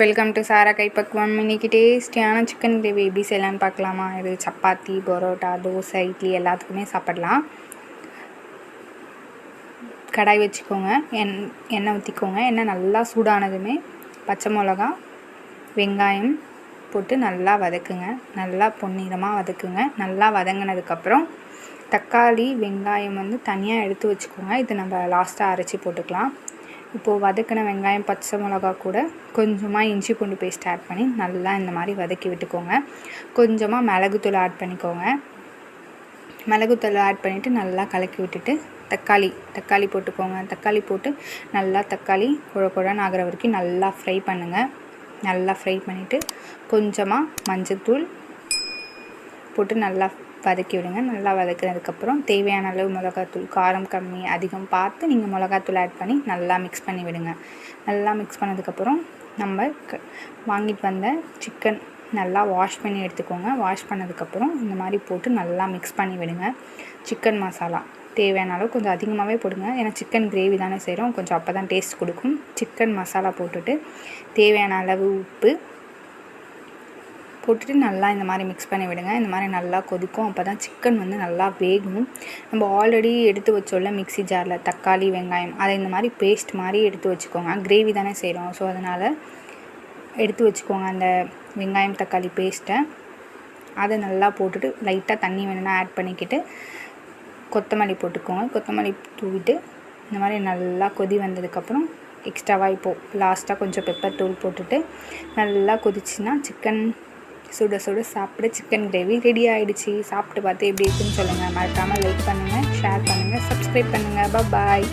Welcome to சாரா கைப்பக்குவம் இன்னைக்கு டேஸ்டியான சிக்கன் கிரேவி எப்படி செய்யலான்னு பார்க்கலாமா? இது சப்பாத்தி பரோட்டா தோசை இட்லி எல்லாத்துக்குமே சாப்பிடலாம். கடாய் வச்சுக்கோங்க. எண் எண்ணெய் ஊற்றிக்கோங்க எண்ணெய் நல்லா சூடானதுமே பச்சை மிளகா வெங்காயம் போட்டு நல்லா வதக்குங்க. நல்லா பொன்னிறமாக வதக்குங்க. நல்லா வதங்கினதுக்கப்புறம் தக்காளி வெங்காயம் வந்து தனியாக எடுத்து வச்சுக்கோங்க. இது நம்ம லாஸ்ட்டாக அரைச்சி போட்டுக்கலாம். இப்போது வதக்கின வெங்காயம் பச்சை மிளகா கூட கொஞ்சமாக இஞ்சி பூண்டு பேஸ்ட் ஆட் பண்ணி நல்லா இந்த மாதிரி வதக்கி விட்டுக்கோங்க. கொஞ்சமாக மிளகுத்தூள் ஆட் பண்ணிக்கோங்க. மிளகுத்தூள் ஆட் பண்ணிவிட்டு நல்லா கலக்கி விட்டுட்டு தக்காளி தக்காளி போட்டுக்கோங்க. தக்காளி போட்டு நல்லா தக்காளி குழ குழன்னு ஆகிற வரைக்கும் நல்லா ஃப்ரை பண்ணுங்கள் நல்லா ஃப்ரை பண்ணிவிட்டு கொஞ்சமாக மஞ்சத்தூள் போட்டு நல்லா வதக்கி விடுங்க. நல்லா வதக்கினதுக்கப்புறம் தேவையான அளவு மிளகாத்தூள் காரம் கம்மி அதிகம் பார்த்து நீங்கள் மிளகாத்தூள் ஆட் பண்ணி நல்லா மிக்ஸ் பண்ணி விடுங்க. நல்லா மிக்ஸ் பண்ணதுக்கப்புறம் நம்ம க வாங்கிட்டு வந்த சிக்கன் நல்லா வாஷ் பண்ணி எடுத்துக்கோங்க. வாஷ் பண்ணதுக்கப்புறம் இந்த மாதிரி போட்டு நல்லா மிக்ஸ் பண்ணி விடுங்க. சிக்கன் மசாலா தேவையான அளவு கொஞ்சம் அதிகமாகவே போடுங்க. ஏன்னா சிக்கன் கிரேவி தானே செய்கிறோம் கொஞ்சம் அப்போ தான் டேஸ்ட் கொடுக்கும். சிக்கன் மசாலா போட்டுட்டு தேவையான அளவு உப்பு போட்டுட்டு நல்லா இந்த மாதிரி மிக்ஸ் பண்ணி விடுங்க. இந்த மாதிரி நல்லா கொதிக்கும். அப்போ தான் சிக்கன் வந்து நல்லா வேகும். நம்ம ஆல்ரெடி எடுத்து வச்சோம்ல மிக்ஸி ஜாரில் தக்காளி வெங்காயம் அதை இந்த மாதிரி பேஸ்ட் மாதிரி எடுத்து வச்சுக்கோங்க. கிரேவி தானே செய்கிறோம் ஸோ அதனால் எடுத்து வச்சுக்கோங்க அந்த வெங்காயம் தக்காளி பேஸ்ட்டை அதை நல்லா போட்டுட்டு லைட்டாக தண்ணி வேணும்னா ஆட் பண்ணிக்கிட்டு கொத்தமல்லி போட்டுக்கோங்க. கொத்தமல்லி தூவிட்டு இந்த மாதிரி நல்லா கொதி வந்ததுக்கப்புறம் எக்ஸ்ட்ராவாக இப்போது லாஸ்ட்டாக கொஞ்சம் பெப்பர் தூள் போட்டுட்டு நல்லா கொதிச்சுன்னா சிக்கன் சுட சுட சாப்பிட சிக்கன் கிரேவி ரெடி ஆகிடுச்சு சாப்பிட்டு பார்த்து எப்படி இருக்குன்னு சொல்லுங்கள் மறக்காமல் லைக் பண்ணுங்கள் ஷேர் பண்ணுங்கள் சப்ஸ்கிரைப் பண்ணுங்கள் பாய்